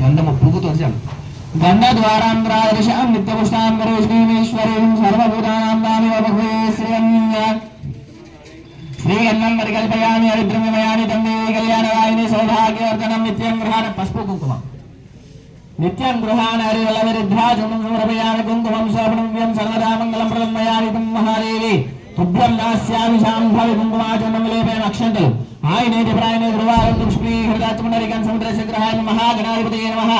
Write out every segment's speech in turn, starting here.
గంధము పువ్వుతో చాలు గంధద్వారాంధ్రాదృశాం నిత్యపుష్టాం గరేష్మీశ్వరీం సర్వభూతానాం దాని బహువే శ్రీయన్య శ్రీగంధం పరికల్పయామి హరిద్రమయాని తండ్రి కళ్యాణరాయిని సౌభాగ్యవర్ధనం నిత్యం గృహాన పసుపు కుంకుమ నిత్యం గృహాన హరివలవిరుద్ధాచమం సమర్పయామి కుంకుమం శోభనవ్యం సర్వదా మంగళం ప్రదం మయామి మహాదేవి తుభ్యం దాస్యామి శాంభవి కుంకుమాచమం లేపేన అక్షంతలు ఆయనేతి ప్రాయణ గురువారం తుష్మీ హృదాచమనరికం సముద్రస్య గ్రహాయ మహాగణాధిపతి నమః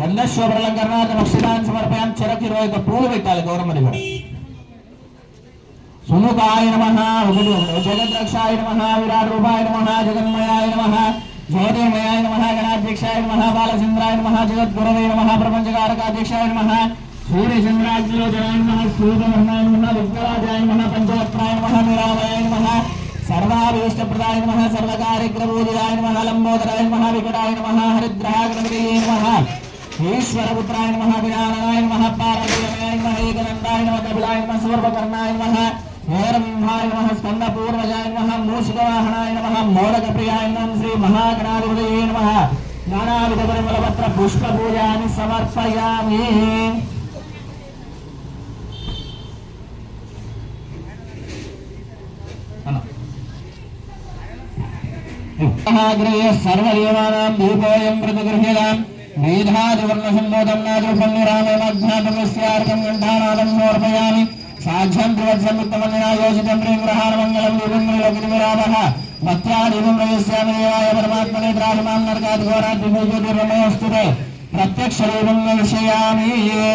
దండశోభరలంకరణార్థం అక్షితాన్ని సమర్పయాం చెరకు ఇరవై ఒక్క పూలు పెట్టాలి గౌరమ్మది కూడా సుముఖాయ నమ ఒకటి ఒకటి జగద్రక్షాయ నమ విరాట్ రూపాయ నమ జగన్మయాయ నమ జ్యోతిర్మయాయ నమ గణాధ్యక్షాయ నమ బాలచంద్రాయ నమ జగద్గురవే నమ ప్రపంచకారకాధ్యక్షాయ నమ సూర్యచంద్రాగ్నిలోచనాయ నమ సూర్యవర్ణాయ నమ విఘ్నరాజాయ నమ పంచవక్రాయ నమ నిరామయాయ నమ సర్వాభీష్టప్రదాయ నమ సర్వకార్యగ్రభూజిదాయ నమ లంబోదరాయ నమ వికటాయ నమ హరిద్రాగ్రమదయే నమ ఈశ్వరపుత్రాయ నమ వినారాయ నమ పార్వతీయమాయ నమ ఏకనందాయ నమ కపిలాయ నమ సూర్వకర్ణాయ నమ హేరంభాయ నమ స్కందపూర్వజాయ నమ మూషికవాహనాయ నమ మోదకప్రియాయ నమ శ్రీ మహాగణాధిపతయే నమ నానావిధ పరిమళపత్ర పుష్ప పూజాన్ని సమర్పయామి మహాగ్రహ సర్వదేవానాం దీపోయం ప్రతిగృహ్యతాం మేధాదివర్ణసంబోధం నాదృపన్నిరామేమజ్ఞాతమస్యార్థం గంఠానాదం సమర్పయామి. సాధ్యం త్రివత్సముత్తమన్యాయోజితం ప్రేమగ్రహారమంగళం దీపంలోకినిరామః భక్త్యాదీపం ప్రయస్యామి దేవాయ పరమాత్మనే త్రాహిమాం నరకాద్ ఘోరాద్విభూజ్యోతిర్మయోస్తుతే ప్రత్యక్ష రూపం విషయామి అయ్యా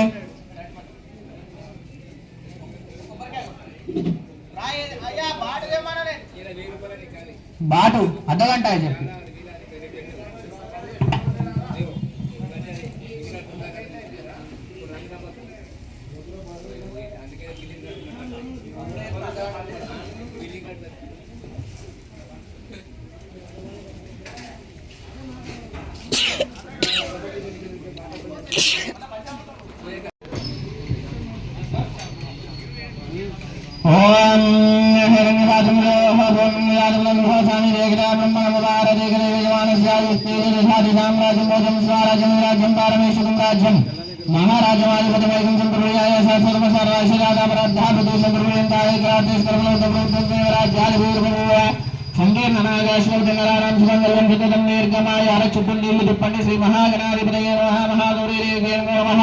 బాటు అర్ధగంట చెప్పి. ఓం హిరణ్యవాసంలో భూమియాదం భోసామి దేగదా బ్రహ్మణముదార దేగదే యజమానస్యాయుస్తేజాది సామ్రాజ్యం భోజం స్వరాజ్యం రాజ్యం పారమేశ్వరం రాజ్యం మహారాజమాధిపతిమైకం సంప్రవ్యాయ సర్వమ సర్వాశిరాధాపరాధాపతి సంప్రవ్యంతాయ క్రాంతేశ్వరంలో రాజ్యాది వీరుభూవ సంకీర్ణ నాగాశ్వరారాం సుమంగళం హితం దీర్ఘమాయ అర చుట్టూ నీళ్ళు తిప్పండి శ్రీ మహాగణాధిపతయ నమః మహాగౌరీ నమః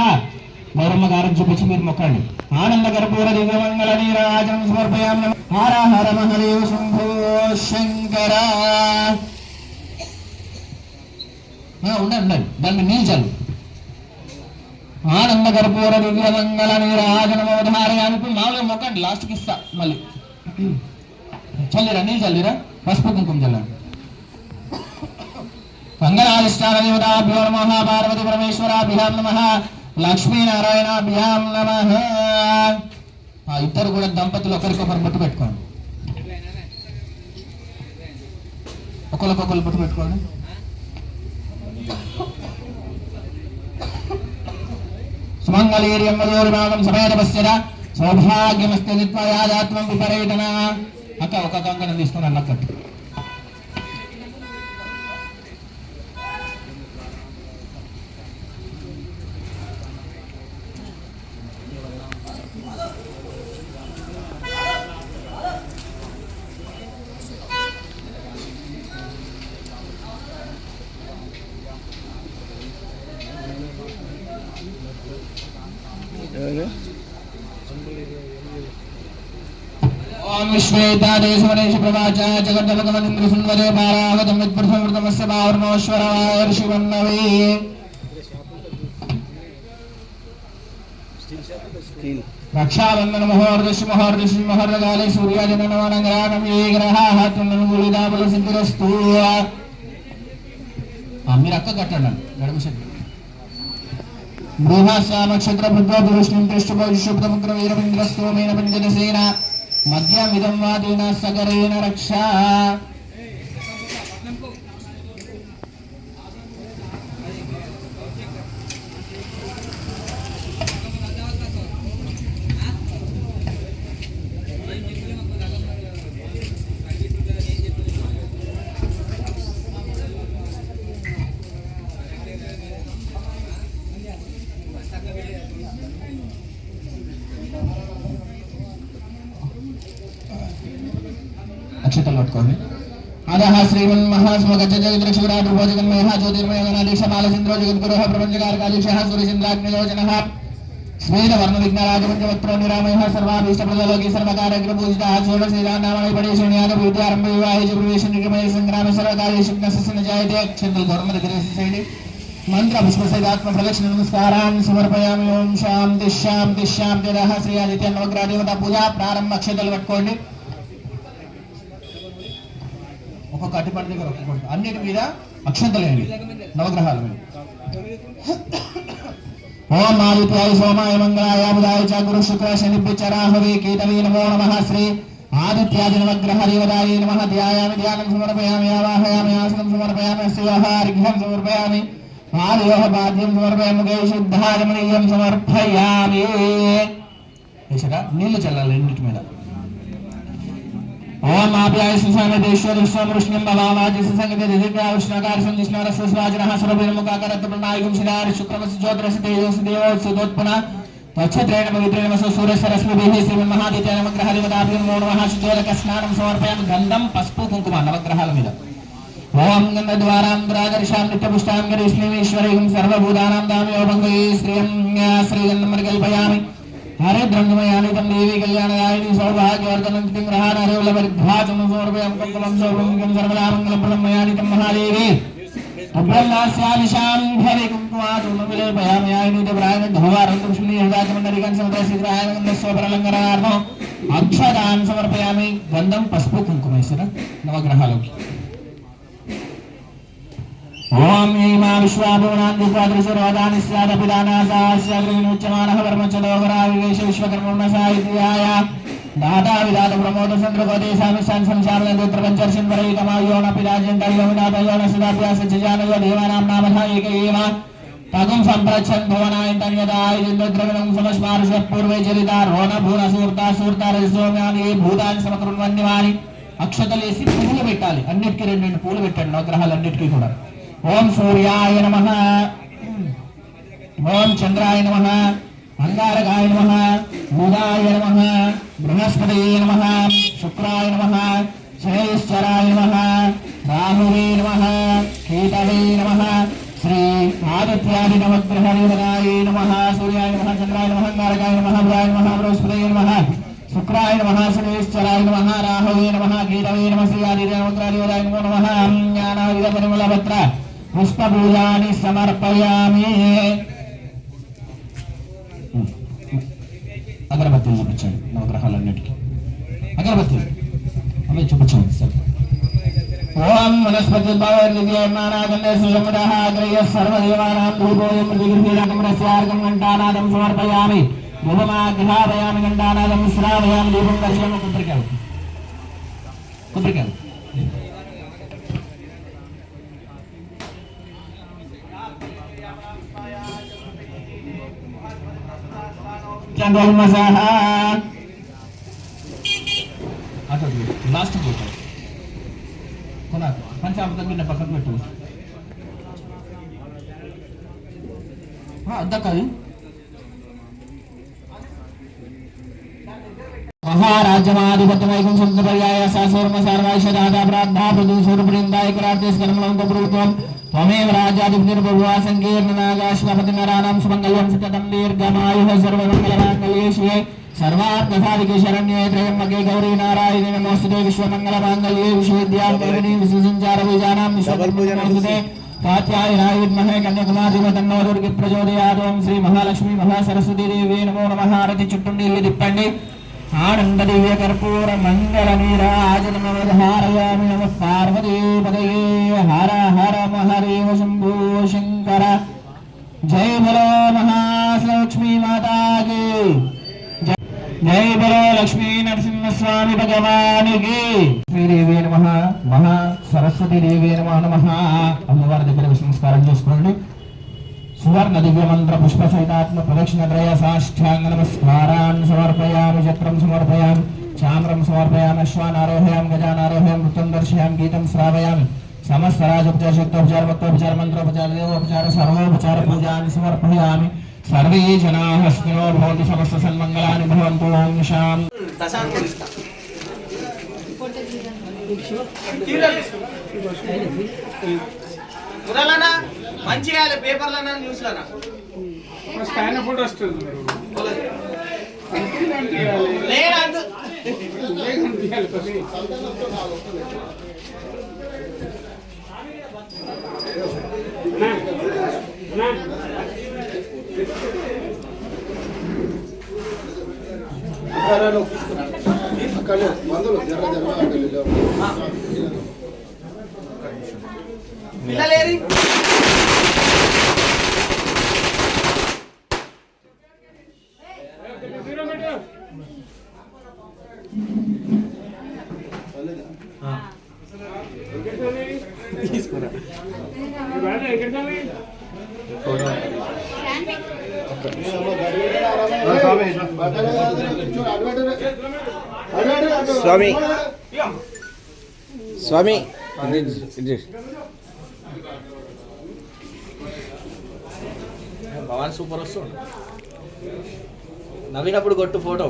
గౌరమ్మ గారం చూపించి మీరు మొక్కండి ఆనంద కర్పూర దివ్యమంగళ నీరాజనం సమర్పయాం హర హర మహదేవ శంభో. శంకర. ఉండండి ఉండండి. దాన్ని నీళ్ళు ఆనంద కర్పూర దివ్యమంగళ అనుకుని మామూలుగా మొక్కండి లాస్ట్కి ఇస్తా మళ్ళీ. చల్లిరా నీళ్ళు చల్లిరా పసుపు కుంకుమ చల్లండి. మంగళాధిష్టాన దేవతాభ్యో నమ పార్వతి పరమేశ్వరాభ్యాం నమ లక్ష్మీనారాయణాభ్యాం నమ. ఇద్దరు కూడా దంపతులు ఒకరికొకరు బొట్టు పెట్టుకోండి. ఒకరికొకరు బొట్టు పెట్టుకోండి సుమంగళీర్యం మధుర్భాగం సమేత పశ్యత సౌభాగ్యమస్తే నిత్మయాదాత్మం విపరీతన? అక్క ఒక కంకణం తీసుకుని అన్నకట్టు పావృణోశ్వరాయ శివన్నవే రక్షాబంధన మహోర్దశి మహోర్దశి మహోర్దగాలే సూర్యాజనవనంగరానం ఏ గ్రహాः తున్ననుగుళిదాబల సిద్ధిరస్తు మీరు అక్క కట్టండి నడుము శక్తి బృహస్వామ నక్షత్ర భృత్వ పురుష్ణం పృష్ఠభవిష్యప్తముగ్ర వీరమింద్రస్తోమేన పంచదశేన మధ్యమిదం వాదిన సగరేణ రక్ష. अक्षत लोटकोमि अदः श्रीमन्महास्मगजगद्रक्षुराट् उपजगन्मयः ज्योतिर्मयगणाधीशमालचन्द्रो जगद्गुरोः प्रपञ्चकारकालीशः सूर्यचन्द्राग्निलोचनः स्मेन वर्णविघ्नराजपञ्चवक्त्रो निरामयः सर्वाभीष्टप्रदलोकी सर्वकारग्रपूजितः सूर्य श्रीरामनामाय पडे शून्यादभूत्यारम्भविवाहे च प्रवेशनिगमये सङ्ग्रामे सर्वकार्येषु ज्ञस्य न जायते क्षन्द्रधर्मदग्रशैली मन्त्रपुष्पसहितात्मफलक्ष नमस्कारान् समर्पयामि ओं शान्तिः शान्तिः शान्तिरः श्री आदित्यनवग्राधिवता पूजा प्रारम्भ अक्षतलवट्कोण्डि ఒక్కొక్క అట్టిపడి దగ్గర ఒక్కొక్కటి అన్నిటి మీద అక్షంతలేండి నవగ్రహాల మీద ఓం ఆదిత్యాయ సోమాయ మంగళాయ బుధాయ చ గురు శుక్ర శనిభ్య చరాహవే కేతవే నమో నమః. శ్రీ ఆదిత్యాది నవగ్రహ దేవదాయ నమః. ధ్యాయామి ధ్యానం సమర్పయామి ఆవాహయామి ఆసనం సమర్పయామి శివహారిఘ్యం సమర్పయామి ఆదియోహ బాధ్యం సమర్పయామి ముఖే శుద్ధాజమనీయం సమర్పయామి. వేసారా నీళ్ళు చల్లాలి రెండింటి మీద. ఓం ఆప్యాయ సుసామేశ్వర స్వమృష్ణం భవామాజి సుసంగతి దివ్యావిష్ణకార సంధిష్ణార సుస్వాజనః సర్వభిర్ముఖాకరత్త ప్రణాయకం శిలారి శుక్రమసి జ్యోతిరసి తేజోసి దేవోత్సుదోత్పన తచ్చత్రేణ పవిత్రేణ వసు సూర్యసరస్మిభిః శ్రీమన్మహాదిత్య నవగ్రహ నమో నమః శుద్ధోదక స్నానం సమర్పయామి గంధం పసుపు కుంకుమ నవగ్రహాల మీద. ఓం గంధద్వారాం రాజర్షాం నిత్యపుష్టాం గరీష్ణీమేశ్వరీం సర్వభూతానాం శ్రీగంధం కల్పయామి ഹരദ്രംഗമയാണിതം ദേവി കല്യാണയായി സൗഭാഗ്യവർദ്ധനം ഗ്രഹാനരവുള്ള പരിഭാജം സൗർഭയം കമ്പളം സൗഭംഗം സർവലാമംഗലം പ്രഥമയാണിതം മഹാദേവി അബ്രല്ലാസ്യാലിശാം ഭവി കുങ്കുമാതുമവിലേപയാമയായിനീത പ്രായന ധവാരം കൃഷ്ണി ഹൃദാചമണ്ഡലികാൻ സമതസിദ്രായനന്ദ സ്വപ്രലങ്കരണാർത്ഥം അക്ഷതാൻ സമർപ്പയാമി ഗന്ധം പസ്പു കുങ്കുമേശ്വര നവഗ്രഹാലോകി సమత శీఘ్రాయన స్వపరలంకరణార్థం అక్షరాన్ సమర్పయామి గంధం పసుపు కుంకుమేశ్వర నవగ్రహాలకి ఓం ఈమా విశ్వాభువనాందిపాదృశరోధాని స్యాదపిదానాసాస్యాగ్రవినుచ్యమానః వర్మచలోగరా వివేశ విశ్వకర్మణ సాహిత్యాయ దాతా విదాత ప్రమోద సంద్రగోదే సామిశాన్ సంశామన ప్రపంచర్షిన్ వరైకమాయోన పిరాజంటర్యో వినాపయోన సుదాభ్యాస జజానయో దేవానాం నామధ ఏక ఏవ తగం సంప్రచ్చన్ భువనాయంతన్యదాయ ఇంద్రద్రవిణం సమస్మారుష పూర్వే చరిత రోణ భూన సూర్త సూర్త రజసోమ్యాని ఏ భూతాన్ని సమకృణ్వన్యవాని అక్షతలేసి పువ్వులు పెట్టాలి అన్నిటికీ రెండు రెండు పూలు పెట్టండి నవగ్రహాలన్నిటికీ కూడా ఓం సూర్యాయ నమ. ఓం చంద్రాయ నమ. అంగారకాయ నమ. బుధాయ నమ. బృహస్పతి నమ. శుక్రాయ నమ. శ్రేయశ్చరాయ నమ. రాహువే నమ. కీటవే నమ. శ్రీ ఆదిత్యాది నవగ్రహ నమ. సూర్యాయ నమ చంద్రాయ నమ అంగారకాయ నమ బుధాయ నమ బృహస్పతి నమ. శుక్రాయ నమ శనేశ్వరాయ నమ రాహవే నమ గీతవే నమ శ్రీ ఆదిత్యనవగ్రహదేవతాయ నమో నమ జ్ఞానాయుధ పరిమళపత్ర పుష్పపూజాని సమర్పయామి అగరబత్తులు చూపించండి నవగ్రహాలన్నిటికీ అగరబత్తులు అవి చూపించండి సార్ ఓం వనస్పతి భగవద్గీతానాగండే సుషముదః అగ్రయ సర్వదేవానాం ధూపోయం దిగుర్భీరకం రస్యార్గం ఘంటానాదం సమర్పయామి ధూపమాగ్రహాపయామి ఘంటానాదం శ్రావయామి దీపం దర్శనం కుద్రికాలు కుద్రికాలు చంద్రమసహ అటు లాస్ట్ పోతాడు కొనాలి పంచామృతం కింద పక్కన పెట్టు. అద్దకది మహారాజ్యమాధిపత్యమైకం సంతపర్యాయ శాసూర్మ సర్వాయిష దాదా ప్రార్థా ప్రదు సూర్యబృందాయ కరార్తేస్ కర్మలం ప్రభుత్వం త్వమేవ రాజ్యాధిపతిర్భువా సంకీర్ణనాగాశ్వపతి నరాణం సుమంగళం సతతం దీర్ఘమాయు సర్వమంగళమాంగళ్యే శివే సర్వార్థసాధికే శరణ్యే త్రయంబకే గౌరీ నారాయణి నమోస్తుతే విశ్వమంగళమాంగళ్యే విశ్వవిద్యాలయ విశ్వసంచార బీజానాం విశ్వపూజనమోస్తుతే కాత్యాయనాయ విద్మహే కన్యాకుమారి తన్నో దుర్గి ప్రచోదయాద్ శ్రీ మహాలక్ష్మి మహాసరస్వతి దేవి నమో నమ హారతి చుట్టూ నీళ్ళు తిప్పండి ఆనంద దివ్య కర్పూర మంగళ నీరాజనమవధారయామి నమ పార్వతీ పదయే హర హర మహదేవ శంభో శంకర జై బలో మహాలక్ష్మీ మాతాకి జై బలో లక్ష్మీ నరసింహస్వామి భగవానికి శ్రీదేవి నమ మహా సరస్వతి దేవి నమ నమ అమ్మవారి దగ్గర సంస్కారం చేసుకోండి सुवर्ण दिव्यमंत्र पुष्प सहितात्म प्रदक्षिण त्रय साष्टांग नमस्कारान् समर्पयामि चक्रं समर्पयामि चाम्रं समर्पयामि अश्वान् आरोहयामि गजान् आरोहयामि नृत्यं दर्शयामि गीतं श्रावयामि। समस्तराजोपचार शक्तोपचार भक्तोपचार मंत्रोपचार देवोपचार सर्वोपचार पूजानि समर्पयामि। सर्वे जनाः स्थिरो भवन्तु समस्त सन्मङ्गलानि भवन्तु ॐ शाम् मुराला ना మంచి చేయాలి పేపర్లన్నా న్యూస్లనా ఫస్ట్ ఆయన ఫోటో వస్తుంది లేదు. అక్కడ మందులు జర. పిల్లలేరి స్వామి. స్వామి. భవాన్ సూపర్ వస్తుంది. నవ్వినప్పుడు కొట్టు ఫోటో.